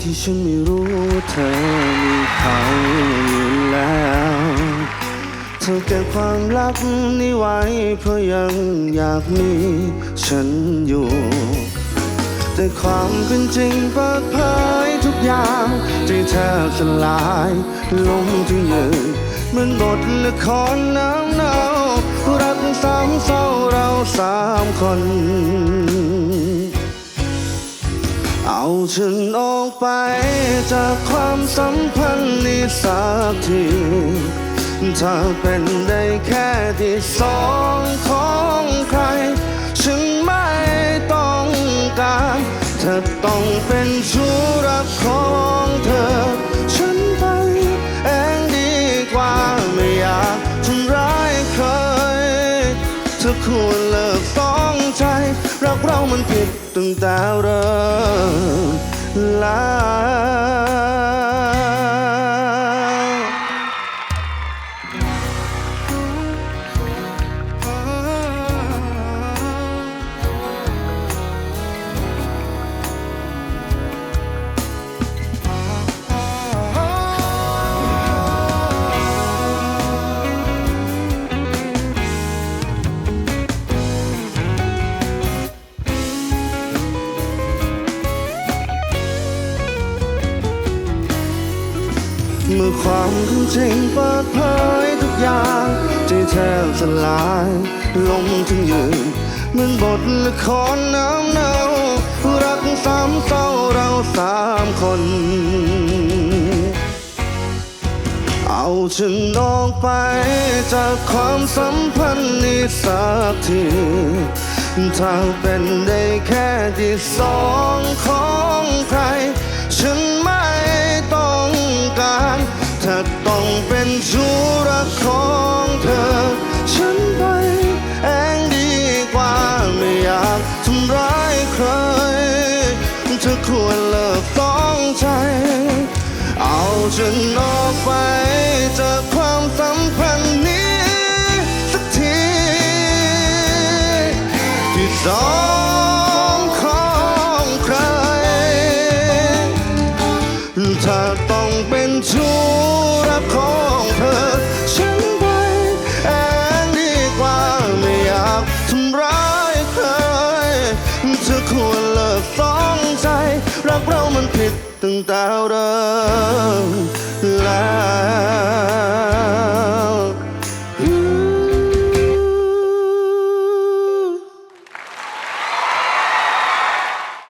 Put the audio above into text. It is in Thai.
ที่ฉันไม่รู้เธอมีเขาอยู่แล้ว เธอเก็บความลับนี้ไว้ เพราะยังอยากมีฉันอยู่ แต่ความเป็นจริงเปิดเผยทุกอย่างใจแทบสลายลงที่ยืนเหมือนบทละครน้ำเนารักสามเศร้าเราสามคน เอาฉันออกไปจากความสัมพันธ์นี้สักทีถ้าเป็นได้แค่ที่สองของใคร ฉันไม่ต้องการ เธอต้องเป็นชู้รักของเธอ เรามันผิดตั้งแต่เริ่มแล้ว เมื่อความจริงเปิดเผยทุกอย่างใจแทบสลายลงถึงยืนเหมือนบทละครน้ำเนารักสามเศร้าเราสามคน เอาฉันออกไปจากความสัมพันธ์นี้สักทีถ้าเป็นได้แค่ที่สองของใคร ฉัน เอาฉันอกไปจากความสัมพันธ์นี้ สักทีที่สองของใคร ถ้าต้องเป็นชู้รักของเธอ ฉันไปเองดีกว่าไม่อยากทำร้าย ตั้งแต่เริ่มแล้ว